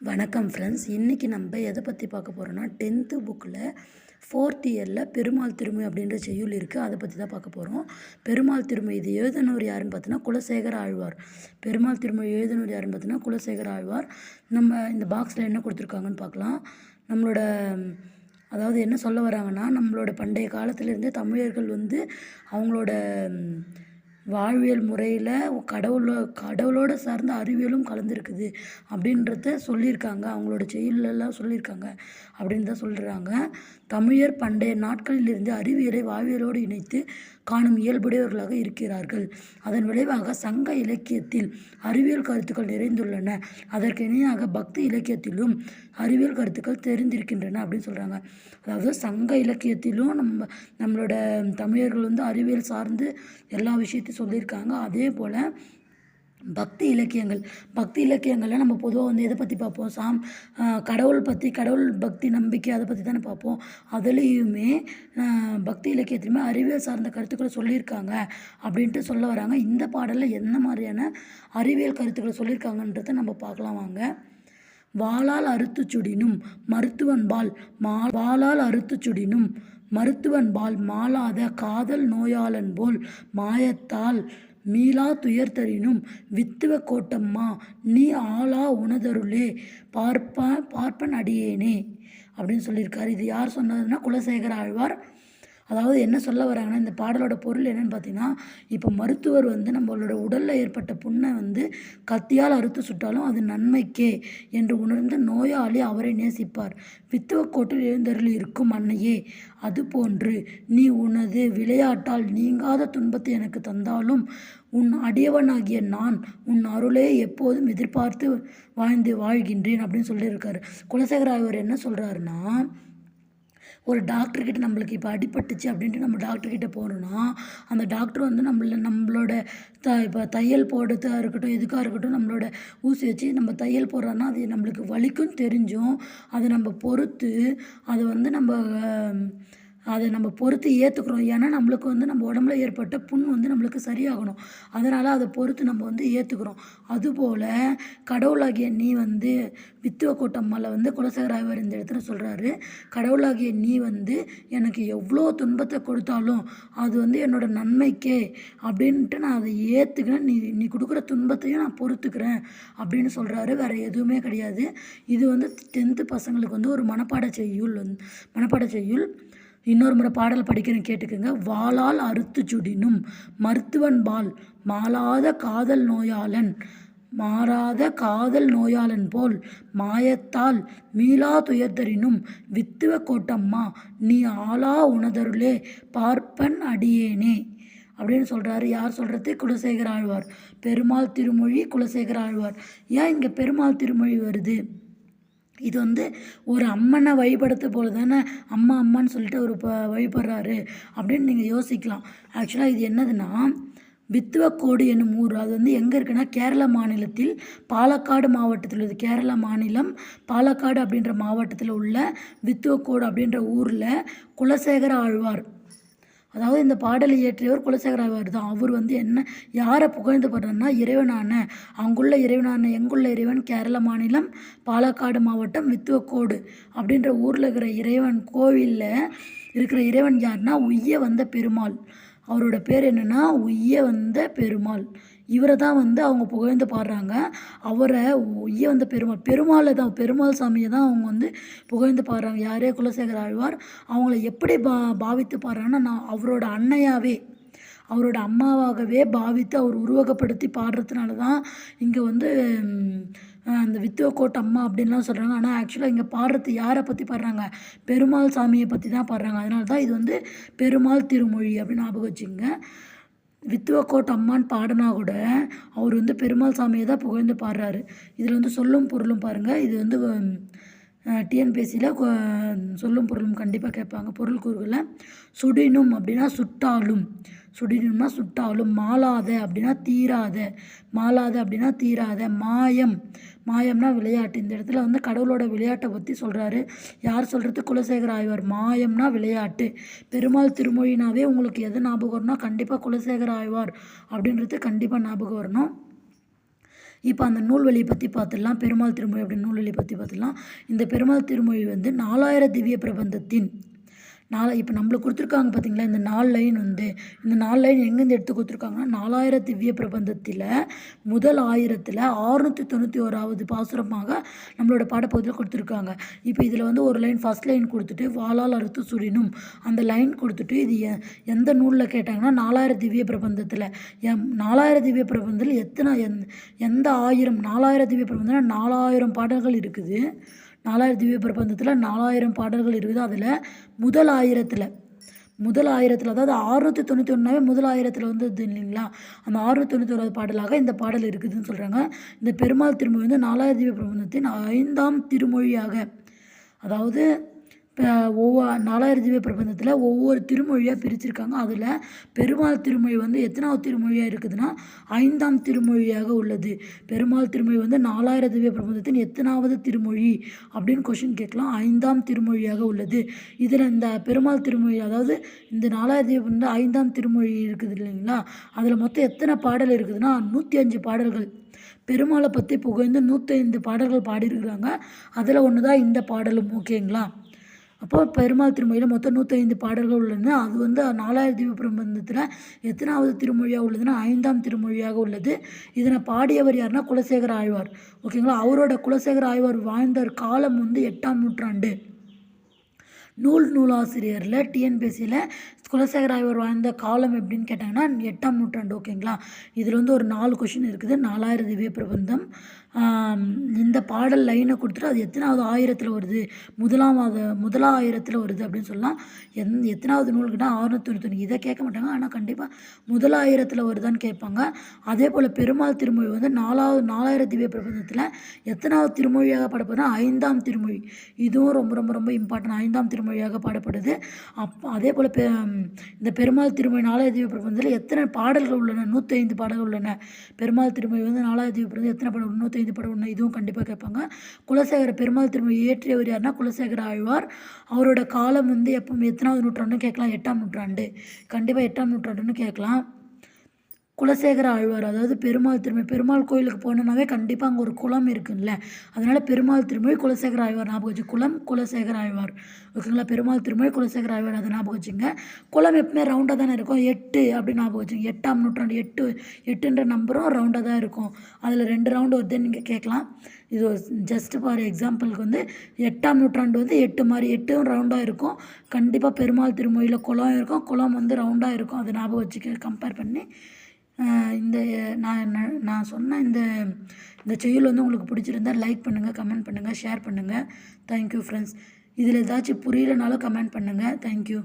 வணக்கம் ஃப்ரெண்ட்ஸ் இன்றைக்கி நம்ம எதை பற்றி பார்க்க போகிறோன்னா டென்த்து புக்கில் ஃபோர்த் இயரில் பெருமாள் திருமை அப்படின்ற செய்யுள் இருக்குது அதை பற்றி தான் பார்க்க போகிறோம் பெருமாள் திருமை இது எழுதினவர் யாருன்னு பார்த்தீங்கன்னா குலசேகர ஆழ்வார். பெருமாள் திருமை எழுதினவர் யாருன்னு பார்த்தீங்கன்னா குலசேகர ஆழ்வார். நம்ம இந்த பாக்ஸில் என்ன கொடுத்துருக்காங்கன்னு பார்க்கலாம். நம்மளோட அதாவது என்ன சொல்ல வராங்கன்னா நம்மளோட பண்டைய காலத்திலேருந்தே தமிழர்கள் வந்து அவங்களோட வாழ்வியல் முறையில் கடவுளோ கடவுளோட சார்ந்த அறிவியலும் கலந்துருக்குது அப்படின்றத சொல்லியிருக்காங்க. அவங்களோட செயலெல்லாம் சொல்லியிருக்காங்க அப்படின்னு தான் சொல்கிறாங்க தமிழர் பண்டைய நாட்களிலிருந்து அறிவியலை வாழ்வியலோடு இணைத்து காணும் இயல்புடையவர்களாக இருக்கிறார்கள். அதன் விளைவாக சங்க இலக்கியத்தில் அறிவியல் கருத்துக்கள் நிறைந்துள்ளன. அதற்கு இணையாக பக்தி இலக்கியத்திலும் அறிவியல் கருத்துக்கள் தெரிந்திருக்கின்றன அப்படின்னு சொல்கிறாங்க அதாவது சங்க இலக்கியத்திலும் நம்ம நம்மளோட தமிழர்கள் வந்து அறிவியல் சார்ந்து எல்லா விஷயத்தையும் சொல்லியிருக்காங்க. அதே போல் பக்தி இலக்கியங்கள். பக்தி இலக்கியங்களில் நம்ம பொதுவாக வந்து எதை பற்றி பார்ப்போம்? சாம் கடவுள் பற்றி கடவுள் பக்தி நம்பிக்கை அதை பற்றி தானே பார்ப்போம். அதுலேயுமே பக்தி இலக்கியத்துலையுமே அறிவியல் சார்ந்த கருத்துக்களை சொல்லியிருக்காங்க அப்படின்ட்டு சொல்ல வராங்க. இந்த பாடலில் என்ன மாதிரியான அறிவியல் கருத்துக்களை சொல்லியிருக்காங்கன்றதை நம்ம பார்க்கலாம் வாங்க. வாளால் அறுத்து சுடினும் மருத்துவன்பால் மா வாளால் அறுத்து சுடினும் மருத்துவன்பால் மாளாத காதல் நோயாளன் போல் மாயத்தால் மீளா துயர்தரினும் வித்துவ கோட்டம்மா நீ ஆளா உணதருளே பார்ப்ப பார்ப்பன் அடியேனே அப்படின்னு சொல்லியிருக்காரு. இது யார் சொன்னதுன்னா குலசேகர ஆழ்வார். அதாவது என்ன சொல்ல வராங்கன்னா இந்த பாடலோட பொருள் என்னன்னு பார்த்தீங்கன்னா இப்போ மருத்துவர் வந்து நம்மளோட உடலில் ஏற்பட்ட புண்ணை வந்து கத்தியால் அறுத்து சுட்டாலும் அது நன்மைக்கே என்று உணர்ந்த நோயாளி அவரை நேசிப்பார். வித்துவக்கோட்டில் எழுந்தருள் இருக்கும் அன்னையே அதுபோன்று நீ உனது விளையாட்டால் நீங்காத துன்பத்தை எனக்கு தந்தாலும் உன் அடியவனாகிய நான் உன் அருளே எப்போதும் எதிர்பார்த்து வாழ்ந்து வாழ்கின்றேன் அப்படின்னு சொல்லியிருக்காரு. குலசேகர ஆய்வர் என்ன சொல்கிறாருன்னா ஒரு டாக்டர்கிட்ட நம்மளுக்கு இப்போ அடிபட்டுச்சு அப்படின்ட்டு நம்ம டாக்டர்கிட்ட போகணுன்னா அந்த டாக்டர் வந்து நம்மள நம்மளோட த இப்போ தையல் போடுறதா இருக்கட்டும் எதுக்காக இருக்கட்டும் நம்மளோட ஊசி வச்சு நம்ம தையல் போடுறோன்னா அது நம்மளுக்கு வலிக்கும் தெரிஞ்சும். அதை நம்ம பொறுத்து அதை வந்து நம்ம அதை நம்ம பொறுத்து ஏற்றுக்குறோம் ஏன்னா நம்மளுக்கு வந்து நம்ம உடம்புல ஏற்பட்ட புண் வந்து நம்மளுக்கு சரியாகணும். அதனால் அதை பொறுத்து நம்ம வந்து ஏற்றுக்குறோம் அதுபோல் கடவுளாகிய நீ வந்து வித்துவ கூட்டம்மால வந்து குலசேகர ஆய்வர் இந்த இடத்துல சொல்கிறாரு கடவுளாகிய நீ வந்து எனக்கு எவ்வளோ துன்பத்தை கொடுத்தாலும் அது வந்து என்னோட நன்மைக்கே அப்படின்ட்டு நான் அதை ஏற்றுக்கிறேன் நீ நீ கொடுக்குற துன்பத்தையும் நான் பொறுத்துக்கிறேன் அப்படின்னு சொல்கிறாரு வேறு எதுவுமே கிடையாது. இது வந்து டென்த்து பசங்களுக்கு வந்து ஒரு மனப்பாட செய்யுள் வந்து மனப்பாட செய்யுள். இன்னொரு முறை பாடல் படிக்கிறேன் கேட்டுக்கோங்க. வாளால் அறுத்து சுடினும் மருத்துவன் பால் மாளாத காதல் நோயாளன் மாறாத காதல் நோயாளன் போல் மாயத்தால் மீளா துயர்தரினும் வித்துவ கோட்டம்மா நீ ஆளா உணதருளே பார்ப்பன் அடியேனே. அப்படின்னு சொல்கிறாரு யார் சொல்கிறது குலசேகர ஆழ்வார் பெருமாள் திருமொழி குலசேகர ஆழ்வார் ஏன் இங்கே பெருமாள் திருமொழி வருது? இது வந்து ஒரு அம்மனை வழிபடுத்த போல தானே அம்மா அம்மான்னு சொல்லிட்டு அவர் ப வழிபடுறாரு அப்படின்னு நீங்கள் யோசிக்கலாம். ஆக்சுவலாக இது என்னதுன்னா வித்துவக்கோடு என்னும் ஊர் அது வந்து எங்கே இருக்குன்னா கேரள மாநிலத்தில் பாலக்காடு மாவட்டத்தில் உள்ளது. கேரள மாநிலம் பாலக்காடு அப்படின்ற மாவட்டத்தில் உள்ள வித்துவக்கோடு அப்படின்ற ஊரில் குலசேகர ஆழ்வார் அதாவது இந்த பாடலை இயற்றியவர் குலசேகராவார் தான் அவர் வந்து என்ன யாரை புகழ்ந்து பாடுறாருன்னா இறைவனான அங்குள்ள இறைவனான எங்குள்ள இறைவன் கேரள மாநிலம் பாலக்காடு மாவட்டம் வித்துவக்கோடு அப்படின்ற ஊரில் இருக்கிற இறைவன் கோவிலில் இருக்கிற இறைவன் யாருன்னா உய்ய வந்த பெருமாள். அவரோட பேர் என்னென்னா உய்ய வந்த பெருமாள். இவரை தான் வந்து அவங்க புகழ்ந்து பாடுறாங்க. அவரை உய்ய வந்த பெருமாள் பெருமாளை தான் பெருமாள் சாமியை தான் அவங்க வந்து புகழ்ந்து பாடுறாங்க. யாரே குலசேகர் ஆழ்வார் அவங்கள எப்படி பா பாவித்து பாடுறாங்கன்னா நான் அவரோட அன்னையாவே அவரோட அம்மாவாகவே பாவித்து அவர் உருவகப்படுத்தி பாடுறதுனால தான் இங்கே வந்து அந்த வித்துவக்கோட் அம்மா அப்படின்லாம் சொல்கிறாங்க ஆனால் ஆக்சுவலாக இங்கே பாடுறது யாரை பற்றி பாடுறாங்க? பெருமாள் சாமியை பற்றி தான் பாடுறாங்க. அதனால தான் இது வந்து பெருமாள் திருமொழி அப்படின்னு ஞாபகம் வச்சுங்க வித்துவக்கோட் அம்மான்னு பாடினா கூட அவர் வந்து பெருமாள் சாமியை தான் புகழ்ந்து பாடுறாரு. இதில் வந்து சொல்லும் பொருளும் பாருங்கள் இது வந்து டிஎன்பிஎஸ்சியில் சொல்லும் பொருளும் கண்டிப்பாக கேட்பாங்க. பொருள் கூறுகளை சுடினும் அப்படின்னா சுட்டாலும் சுடினும்னா சுட்டாலும் மாளாத அப்படின்னா தீராத மாளாத அப்படின்னா தீராத மாயம் மாயம்னா விளையாட்டு. இந்த இடத்துல வந்து கடவுளோட விளையாட்டை பற்றி சொல்கிறாரு யார் சொல்கிறது குலசேகர ஆய்வார். மாயம்னா விளையாட்டு. பெருமாள் திருமொழினாவே உங்களுக்கு எது ஞாபகம் வரணும்னா கண்டிப்பாக குலசேகர ஆய்வார் அப்படின்றது கண்டிப்பாக ஞாபகம் வரணும். இப்போ அந்த நூல்வழியை பற்றி பார்த்துடலாம். பெருமாள் திருமொழி அப்படின்னு நூல்வழி பற்றி பார்த்துடலாம். இந்த பெருமாள் திருமொழி வந்து நாலாயிர திவ்ய பிரபந்தத்தின் நாலு இப்போ நம்மளுக்கு கொடுத்துருக்காங்க பார்த்தீங்களா இந்த நாலு லைன் வந்து இந்த நாலு லைன் எங்கேருந்து எடுத்து கொடுத்துருக்காங்கன்னா நாலாயிரம் திவ்ய பிரபந்தத்தில் முதல் ஆயிரத்தில் ஆறுநூற்றி தொண்ணூற்றி ஓராவது பாசுரமாக நம்மளோட பாடப்பகுதியில் கொடுத்துருக்காங்க. இப்போ இதில் வந்து ஒரு லைன் ஃபஸ்ட் லைன் கொடுத்துட்டு வாளால் அறுத்து சுடினும் அந்த லைன் கொடுத்துட்டு இது எ எந்த நூலில் கேட்டாங்கன்னா நாலாயிரம் திவ்ய பிரபந்தத்தில். எம் நாலாயிரம் திவ்ய பிரபந்தத்தில் எத்தனை எந் எந்த ஆயிரம் நாலாயிரம் திவ்ய பிரபந்தத்தில் நாலாயிரம் பாடல்கள் இருக்குது. நாலாயிரம் திவ்ய பிரபந்தத்தில் நாலாயிரம் பாடல்கள் இருக்குது. அதில் முதல் ஆயிரத்தில் முதல் ஆயிரத்தில் அதாவது ஆறுநூற்றி தொண்ணூற்றி ஒன்றாவே முதல் ஆயிரத்தில் வந்து இது இல்லைங்களா? அந்த ஆறுநூற்றி தொண்ணூற்றி ஒன்றாவது பாடலாக இந்த பாடல் இருக்குதுன்னு சொல்கிறாங்க இந்த பெருமாள் திருமொழி வந்து நாலாயிரம் திவ்ய பிரபந்தத்தின் ஐந்தாம் திருமொழியாக அதாவது இப்போ ஒவ்வொரு நாலாயிரம் திவ்ய பிரபந்தத்தில் ஒவ்வொரு திருமொழியாக பிரிச்சிருக்காங்க. அதில் பெருமாள் திருமொழி வந்து எத்தனாவது திருமொழியாக இருக்குதுன்னா ஐந்தாம் திருமொழியாக உள்ளது. பெருமாள் திருமொழி வந்து நாலாயிரம் திவ்ய பிரபந்தத்தின் எத்தனாவது திருமொழி அப்படின்னு கொஷின் கேட்கலாம். ஐந்தாம் திருமொழியாக உள்ளது. இதில் இந்த பெருமாள் திருமொழி அதாவது இந்த நாலாயிரம் திவ்ய வந்து ஐந்தாம் திருமொழி இருக்குது இல்லைங்களா? அதில் மொத்தம் எத்தனை பாடல் இருக்குதுன்னா நூற்றி அஞ்சு பாடல்கள். பெருமாளை பற்றி புகழ்ந்து நூற்றி பாடல்கள் பாடியிருக்கிறாங்க. அதில் ஒன்று தான் இந்த பாடலும் ஓகேங்களா? அப்போது பெருமாள் திருமொழியில் மொத்தம் நூற்றி பாடல்கள் உள்ளன. அது வந்து நாலாயிரம் தீப பிரபந்தத்தில் எத்தனாவது திருமொழியாக உள்ளதுன்னா ஐந்தாம் திருமொழியாக உள்ளது. இதனை பாடியவர் யாருன்னா குலசேகர ஆழ்வார். ஓகேங்களா? அவரோட குலசேகர ஆழ்வார் வாழ்ந்த காலம் வந்து எட்டாம் நூற்றாண்டு. நூல் நூலாசிரியரில் டிஎன்பிஎஸ்சியில் குலசேகர ஆய்வர் வாழ்ந்த காலம் எப்படின்னு கேட்டாங்கன்னா எட்டாம் நூற்றாண்டு. ஓகேங்களா? இதில் வந்து ஒரு நாலு கொஷின் இருக்குது. நாலாயிரம் திவ்ய பிரபந்தம். இந்த பாடல் லைனை கொடுத்துட்டு அது எத்தனாவது ஆயிரத்தில் வருது? முதலாவது முதலாயிரத்தில் வருது அப்படின்னு சொல்லலாம். எந் எத்தனாவது நூல்கிட்ட ஆறுநூற்றி தொண்ணூற்றி இதை கேட்க மாட்டாங்க. ஆனால் கண்டிப்பாக முதலாயிரத்தில் வருதான்னு கேட்பாங்க. அதே போல் பெருமாள் திருமொழி வந்து நாலாவது நாலாயிரம் திவ்ய பிரபந்தத்தில் எத்தனாவது திருமொழியாக பாடப்படுதுன்னா ஐந்தாம் திருமொழி. இதுவும் ரொம்ப ரொம்ப ரொம்ப இம்பார்ட்டன்ட் ஐந்தாம் திருமொழியாக பாடப்படுது. அப் அதே போல் பெ இந்த பெருமாள் திருமொழி நாலாயிரம் திவ்ய பிரபந்தத்தில் எத்தனை பாடல்கள் உள்ளன? நூற்றி ஐந்து பாடல்கள் உள்ளன. பெருமாள் திருமொழி வந்து நாலாயிரத்தி திவ்ய பிரபந்தம் எத்தனை பாடல் நூற்றி இது படம் ஒன்று இதுவும் கண்டிப்பாக கேட்பாங்க. குலசேகர பெருமாள் திரும்ப இயற்றியவர் யாருன்னா குலசேகர ஆழ்வார். அவரோட காலம் வந்து எப்போ எத்தனாவது நூற்றாண்டுன்னு கேட்கலாம். எட்டாம் நூற்றாண்டு. கண்டிப்பாக எட்டாம் நூற்றாண்டுன்னு கேட்கலாம். குலசேகர ஆழ்வார் அதாவது பெருமாள் திருமொழி பெருமாள் கோயிலுக்கு போனோன்னாவே கண்டிப்பாக அங்கே ஒரு குளம் இருக்குல்ல அதனால் பெருமாள் திருமொழி குலசேகர ஆழ்வார் ஞாபகம் வச்சு குளம் குலசேகர ஆழ்வார். ஓகேங்களா? பெருமாள் திருமொழி குலசேகர ஆழ்வார் அதை ஞாபகம் வச்சுங்க. குளம் எப்பவுமே ரவுண்டாக தானே இருக்கும். எட்டு அப்படின்னு ஞாபகம் வச்சுங்க. எட்டாம் நூற்றாண்டு எட்டு எட்டுன்ற நம்பரும் ரவுண்டாக தான் இருக்கும். அதில் ரெண்டு ரவுண்டு வருதுன்னு நீங்கள் கேட்கலாம். இது ஜஸ்ட் ஃபார் எக்ஸாம்பிளுக்கு வந்து எட்டாம் நூற்றாண்டு வந்து எட்டு மாதிரி எட்டும் ரவுண்டாக இருக்கும். கண்டிப்பாக பெருமாள் திருமொழியில் குளம் இருக்கும். குளம் வந்து ரவுண்டாக இருக்கும். அதை ஞாபகம் வச்சுக்க கம்பேர் பண்ணி. இந்த நான் நான் சொன்ன இந்த இந்த செயல் வந்து உங்களுக்கு பிடிச்சிருந்தா லைக் பண்ணுங்கள் கமெண்ட் பண்ணுங்கள் ஷேர் பண்ணுங்கள் தேங்க்யூ ஃப்ரெண்ட்ஸ் இதில் ஏதாச்சும் புரியலனாலும் கமெண்ட் பண்ணுங்கள் தேங்க்யூ